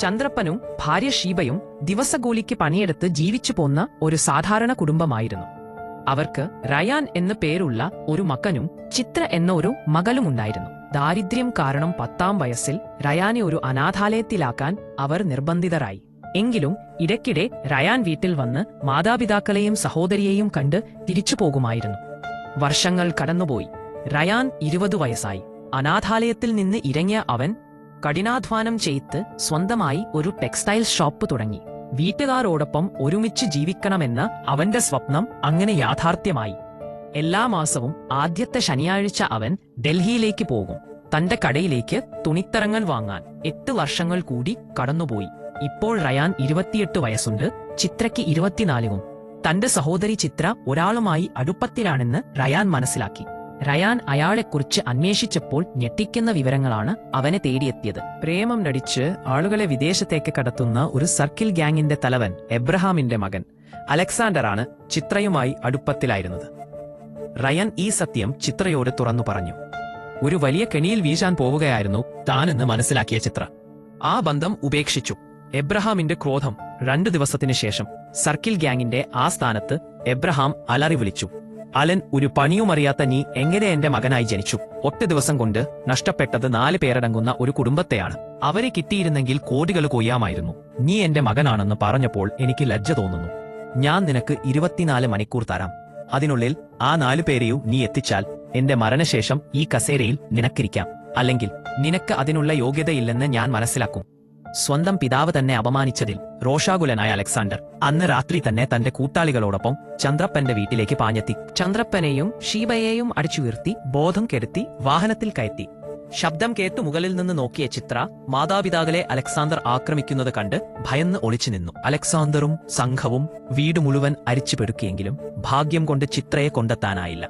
ചന്ദ്രപ്പനും ഭാര്യ ഷീബയും ദിവസകൂലിക്ക് പണിയെടുത്ത് ജീവിച്ചു പോന്ന ഒരു സാധാരണ കുടുംബമായിരുന്നു. അവർക്ക് റയാൻ എന്ന പേരുള്ള ഒരു മകനും ചിത്ര എന്ന ഒരു മകളുമുണ്ടായിരുന്നു. ദാരിദ്ര്യം കാരണം പത്താം വയസ്സിൽ റയാനെ ഒരു അനാഥാലയത്തിലാക്കാൻ അവർ നിർബന്ധിതരായി. എങ്കിലും ഇടയ്ക്കിടെ റയാൻ വീട്ടിൽ വന്ന് മാതാപിതാക്കളെയും സഹോദരിയെയും കണ്ട് തിരിച്ചു പോകുമായിരുന്നു. വർഷങ്ങൾ കടന്നുപോയി. റയാൻ ഇരുപത് വയസ്സായി. അനാഥാലയത്തിൽ നിന്ന് ഇറങ്ങിയ അവൻ കഠിനാധ്വാനം ചെയ്ത് സ്വന്തമായി ഒരു ടെക്സ്റ്റൈൽ ഷോപ്പ് തുടങ്ങി. വീട്ടുകാരോടൊപ്പം ഒരുമിച്ച് ജീവിക്കണമെന്ന അവന്റെ സ്വപ്നം അങ്ങനെ യാഥാർത്ഥ്യമായി. എല്ലാ മാസവും ആദ്യത്തെ ശനിയാഴ്ച അവൻ ഡൽഹിയിലേക്ക് പോകും. തന്റെ കടയിലേക്ക് തുണിത്തരങ്ങൾ വാങ്ങാൻ എട്ട് വർഷങ്ങൾ കൂടി കടന്നുപോയി. ഇപ്പോൾ റയാൻ ഇരുപത്തിയെട്ട് വയസ്സുണ്ട് ചിത്രയ്ക്ക് ഇരുപത്തിനാലും തന്റെ സഹോദരി ചിത്ര ഒരാളുമായി അടുപ്പത്തിലാണെന്ന് റയാൻ മനസ്സിലാക്കി. റയാൻ അയാളെക്കുറിച്ച് അന്വേഷിച്ചപ്പോൾ ഞെട്ടിക്കുന്ന വിവരങ്ങളാണ് അവനെ തേടിയെത്തിയത്. പ്രേമം നടിച്ച് ആളുകളെ വിദേശത്തേക്ക് കടത്തുന്ന ഒരു സർക്കിൾ ഗ്യാങ്ങിന്റെ തലവൻ എബ്രഹാമിന്റെ മകൻ അലക്സാണ്ടറാണ് ചിത്രയുമായി അടുപ്പത്തിലായിരുന്നത്. റയൻ ഈ സത്യം ചിത്രയോട് തുറന്നു പറഞ്ഞു. ഒരു വലിയ കെണിയിൽ വീശാൻ പോവുകയായിരുന്നു താനെന്ന് മനസ്സിലാക്കിയ ചിത്ര. ആ ബന്ധം ഉപേക്ഷിച്ചു. എബ്രഹാമിന്റെ ക്രോധം രണ്ടു ദിവസത്തിനു ശേഷം സർക്കിൾ ഗ്യാങ്ങിന്റെ ആ സ്ഥാനത്ത് എബ്രഹാം അലറി വിളിച്ചു അലൻ ഒരു പണിയുമറിയാത്ത നീ എങ്ങനെ എന്റെ മകനായി ജനിച്ചു? ഒറ്റ ദിവസം കൊണ്ട് നഷ്ടപ്പെട്ടത് നാല് പേരടങ്ങുന്ന ഒരു കുടുംബത്തെയാണ്. അവരെ കിട്ടിയിരുന്നെങ്കിൽ കോടികൾ കൊയ്യാമായിരുന്നു. നീ എന്റെ മകനാണെന്ന് പറഞ്ഞപ്പോൾ എനിക്ക് ലജ്ജ തോന്നുന്നു. ഞാൻ നിനക്ക് ഇരുപത്തിനാല് മണിക്കൂർ തരാം. അതിനുള്ളിൽ ആ നാലു പേരെയും നീ എത്തിച്ചാൽ എന്റെ മരണശേഷം ഈ കസേരയിൽ നിനക്കിരിക്കാം. അല്ലെങ്കിൽ നിനക്ക് അതിനുള്ള യോഗ്യതയില്ലെന്ന് ഞാൻ മനസ്സിലാക്കും. സ്വന്തം പിതാവ് തന്നെ അപമാനിച്ചതിൽ രോഷാകുലനായ അലക്സാണ്ടർ അന്ന് രാത്രി തന്നെ തന്റെ കൂട്ടാളികളോടൊപ്പം ചന്ദ്രപ്പന്റെ വീട്ടിലേക്ക് പാഞ്ഞെത്തി. ചന്ദ്രപ്പനെയും ഷീബയെയും അടിച്ചുയർത്തി ബോധം കെടുത്തി വാഹനത്തിൽ കയറ്റി. ശബ്ദം കേട്ടു മുകളിൽ നിന്ന് നോക്കിയ ചിത്ര മാതാപിതാക്കളെ അലക്സാണ്ടർ ആക്രമിക്കുന്നത് കണ്ട് ഭയന്ന് ഒളിച്ചു നിന്നു. അലക്സാണ്ടറും സംഘവും വീട് മുഴുവൻ അരിച്ചുപെടുക്കിയെങ്കിലും ഭാഗ്യം കൊണ്ട് ചിത്രയെ കൊണ്ടെത്താനായില്ല.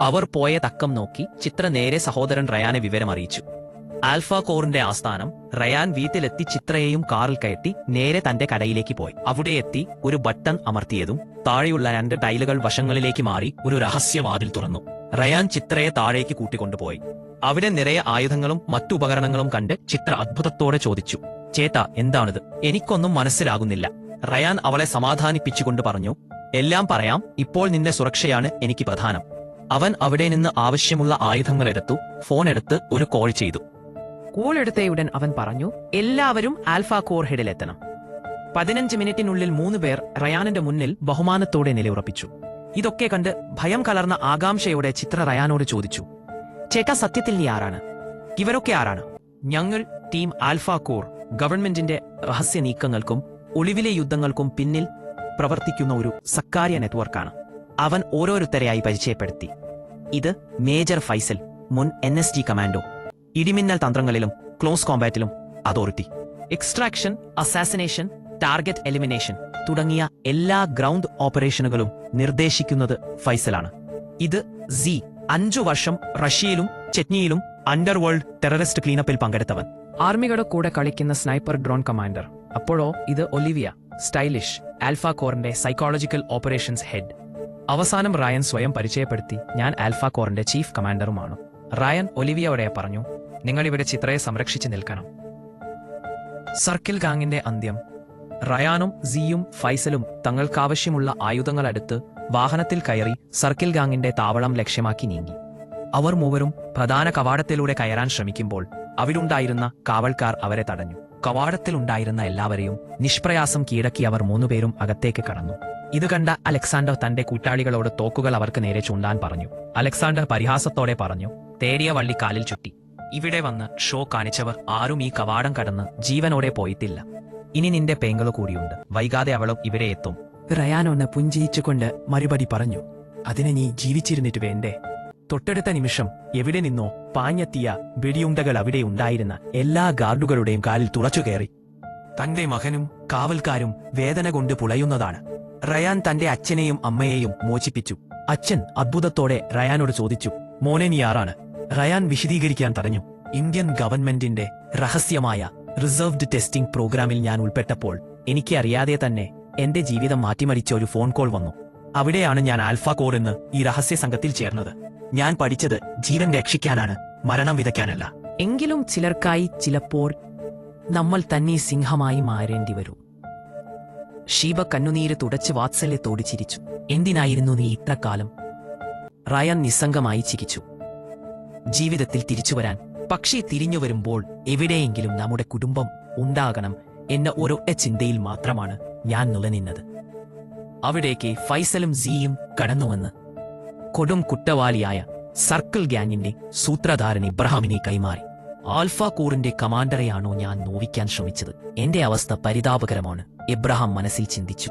അവർ പോയ തക്കം നോക്കി ചിത്ര നേരെ സഹോദരൻ റയാനെ വിവരമറിയിച്ചു. ആൽഫ കോറിന്റെ ആസ്ഥാനം റയാൻ വീട്ടിലെത്തി ചിത്രയെയും കാറിൽ കയറ്റി നേരെ തന്റെ കടയിലേക്ക് പോയി. അവിടെ എത്തി ഒരു ബട്ടൺ അമർത്തിയതും താഴെയുള്ള രണ്ട് ടൈലുകൾ വശങ്ങളിലേക്ക് മാറി ഒരു രഹസ്യവാതിൽ തുറന്നു. റയാൻ ചിത്രയെ താഴേക്ക് കൂട്ടിക്കൊണ്ടുപോയി. അവിടെ നിറയെ ആയുധങ്ങളും മറ്റു ഉപകരണങ്ങളും കണ്ട് ചിത്ര അത്ഭുതത്തോടെ ചോദിച്ചു ചേട്ടാ എന്താണിത്? എനിക്കൊന്നും മനസ്സിലാകുന്നില്ല. റയാൻ അവളെ സമാധാനിപ്പിച്ചുകൊണ്ട് പറഞ്ഞു എല്ലാം പറയാം ഇപ്പോൾ നിന്റെ സുരക്ഷയാണ് എനിക്ക് പ്രധാനം. അവൻ അവിടെ നിന്ന് ആവശ്യമുള്ള ആയുധങ്ങൾ എടുത്തു ഫോൺ എടുത്ത് ഒരു കോൾ ചെയ്തു. കോൾ അവൻ പറഞ്ഞു എല്ലാവരും ആൽഫ കോർ ഹെഡിലെത്തണം. പതിനഞ്ച് മിനിറ്റിനുള്ളിൽ മൂന്ന് പേർ റയാനിന്റെ മുന്നിൽ ബഹുമാനത്തോടെ നിലയുറപ്പിച്ചു. ഇതൊക്കെ കണ്ട് ഭയം കലർന്ന ആകാംക്ഷയോടെ ചിത്ര റയാനോട് ചോദിച്ചു ചേട്ടാ സത്യത്തിൽ നീ ആരാണ്? ഇവരൊക്കെ ആരാണ്? ഞങ്ങൾ ടീം ആൽഫ കോർ ഗവൺമെന്റിന്റെ രഹസ്യ നീക്കങ്ങൾക്കും ഒളിവിലെ യുദ്ധങ്ങൾക്കും പിന്നിൽ പ്രവർത്തിക്കുന്ന ഒരു സക്കാരിയ നെറ്റ്വർക്കാണ്. അവൻ ഓരോരുത്തരെയായി പരിചയപ്പെടുത്തി. ഇത് മേജർ ഫൈസൽ മുൻ എൻ എസ് ജി കമാൻഡോ. ഇടിമിന്നൽ തന്ത്രങ്ങളിലും ക്ലോസ് കോമ്പാറ്റിലും authority. Extraction assassination target elimination തുടങ്ങിയ എല്ലാ ഗ്രൗണ്ട് ഓപ്പറേഷനുകളും നിർദ്ദേശിക്കുന്നത് ഫൈസലാണ്. ഇത് സി അഞ്ചു വർഷം റഷ്യയിലും ചെറ്റ്നിയിലും അണ്ടർവേൾഡ് ടെററിസ്റ്റ് ക്ലീനപ്പിൽ പങ്കെടുത്തവൻ. ആർമികളുടെ കൂടെ കളിക്കുന്ന സ്നൈപ്പർ ഡ്രോൺ കമാൻഡർ. അപ്പോഴോ ഇത് ഒലിവിയ സ്റ്റൈലിഷ് ആൽഫ കോറിന്റെ സൈക്കോളജിക്കൽ ഓപ്പറേഷൻസ് ഹെഡ്. അവസാനം റായൻ സ്വയം പരിചയപ്പെടുത്തി ഞാൻ ആൽഫ കോറിന്റെ ചീഫ് കമാൻഡറുമാണ്. റായൻ ഒലിവിയോടെ പറഞ്ഞു നിങ്ങൾ ഇവിടെ ചിത്രയെ സംരക്ഷിച്ചു നിൽക്കണം. സർക്കിൾ ഗാങ്ങിന്റെ അന്ത്യം. റയാനും സിയും ഫൈസലും തങ്ങൾക്കാവശ്യമുള്ള ആയുധങ്ങളെടുത്ത് വാഹനത്തിൽ കയറി സർക്കിൾ ഗാങ്ങിന്റെ താവളം ലക്ഷ്യമാക്കി നീങ്ങി. അവർ മൂവരും പ്രധാന കവാടത്തിലൂടെ കയറാൻ ശ്രമിക്കുമ്പോൾ അവിടുണ്ടായിരുന്ന കാവൽക്കാർ അവരെ തടഞ്ഞു. കവാടത്തിലുണ്ടായിരുന്ന എല്ലാവരെയും നിഷ്പ്രയാസം കീഴക്കി അവർ മൂന്നുപേരും അകത്തേക്ക് കടന്നു. ഇത് കണ്ട അലക്സാണ്ടർ തന്റെ കൂട്ടാളികളോട് തോക്കുകൾ അവർക്ക് നേരെ ചൂണ്ടാൻ പറഞ്ഞു. അലക്സാണ്ടർ പരിഹാസത്തോടെ പറഞ്ഞു തേടിയ വള്ളി കാലിൽ ചുറ്റി. ഇവിടെ വന്ന് ഷോ കാണിച്ചവർ ആരും ഈ കവാടം കടന്ന് ജീവനോടെ പോയിട്ടില്ല. ഇനി നിന്റെ പേങ്കൾ കൂടിയുണ്ട്. വൈകാതെ അവളും ഇവിടെ എത്തും. ഒന്ന് പുഞ്ചിയിച്ചുകൊണ്ട് മറുപടി പറഞ്ഞു. അതിനെ നീ ജീവിച്ചിരുന്നിട്ട് വേണ്ടേ? തൊട്ടടുത്ത നിമിഷം എവിടെ നിന്നോ പാഞ്ഞെത്തിയ വെടിയുണ്ടകൾ അവിടെ ഉണ്ടായിരുന്ന എല്ലാ ഗാർഡുകളുടെയും കാലിൽ തുറച്ചുകയറി തന്റെ മകനും കാവൽക്കാരും വേദന കൊണ്ട് പുളയുന്നതാണ്. റയാൻ തന്റെ അച്ഛനെയും അമ്മയെയും മോചിപ്പിച്ചു. അച്ഛൻ അത്ഭുതത്തോടെ റയാനോട് ചോദിച്ചു മോനെ നീ ആരാണ്? റയാൻ വിശദീകരിക്കാൻ തടഞ്ഞു. ഇന്ത്യൻ ഗവൺമെന്റിന്റെ രഹസ്യമായ റിസർവ്ഡ് ടെസ്റ്റിംഗ് പ്രോഗ്രാമിൽ ഞാൻ ഉൾപ്പെട്ടപ്പോൾ എനിക്ക് അറിയാതെ തന്നെ എന്റെ ജീവിതം മാറ്റിമറിച്ച ഒരു ഫോൺ കോൾ വന്നു. അവിടെയാണ് ഞാൻ ആൽഫ കോർ എന്ന് ഈ രഹസ്യ സംഘത്തിൽ ചേർന്നത്. ഞാൻ പഠിച്ചത് ജീവൻ രക്ഷിക്കാനാണ് മരണം വിതയ്ക്കാനല്ല. എങ്കിലും ചിലർക്കായി ചിലപ്പോൾ നമ്മൾ തന്നെ സിംഹമായി മാറേണ്ടി വരും. ഷീബ കണ്ണുനീര് തുടച്ച് വാത്സല്യത്തോട് ചിരിച്ചു. എന്തിനായിരുന്നു നീ ഇത്രക്കാലം റയൻ നിസ്സംഗമായി ചിരിച്ചു. ജീവിതത്തിൽ തിരിച്ചു വരാൻ. പക്ഷേ തിരിഞ്ഞു വരുമ്പോൾ എവിടെയെങ്കിലും നമ്മുടെ കുടുംബം ഉണ്ടാകണം എന്ന ഒരൊറ്റ ചിന്തയിൽ മാത്രമാണ് ഞാൻ നിലനിന്നത്. അവിടേക്ക് ഫൈസലും സിയും കടന്നുവന്ന്. കൊടും കുറ്റവാളിയായ സർക്കിൾ ഗ്യാങ്ങിന്റെ സൂത്രധാരൻ ഇബ്രഹാമിനെ കൈമാറി. ആൽഫ കൂറിന്റെ കമാൻഡറെയാണോ ഞാൻ നോവിക്കാൻ ശ്രമിച്ചത്? എന്റെ അവസ്ഥ പരിതാപകരമാണ് ഇബ്രഹാം മനസ്സിൽ ചിന്തിച്ചു.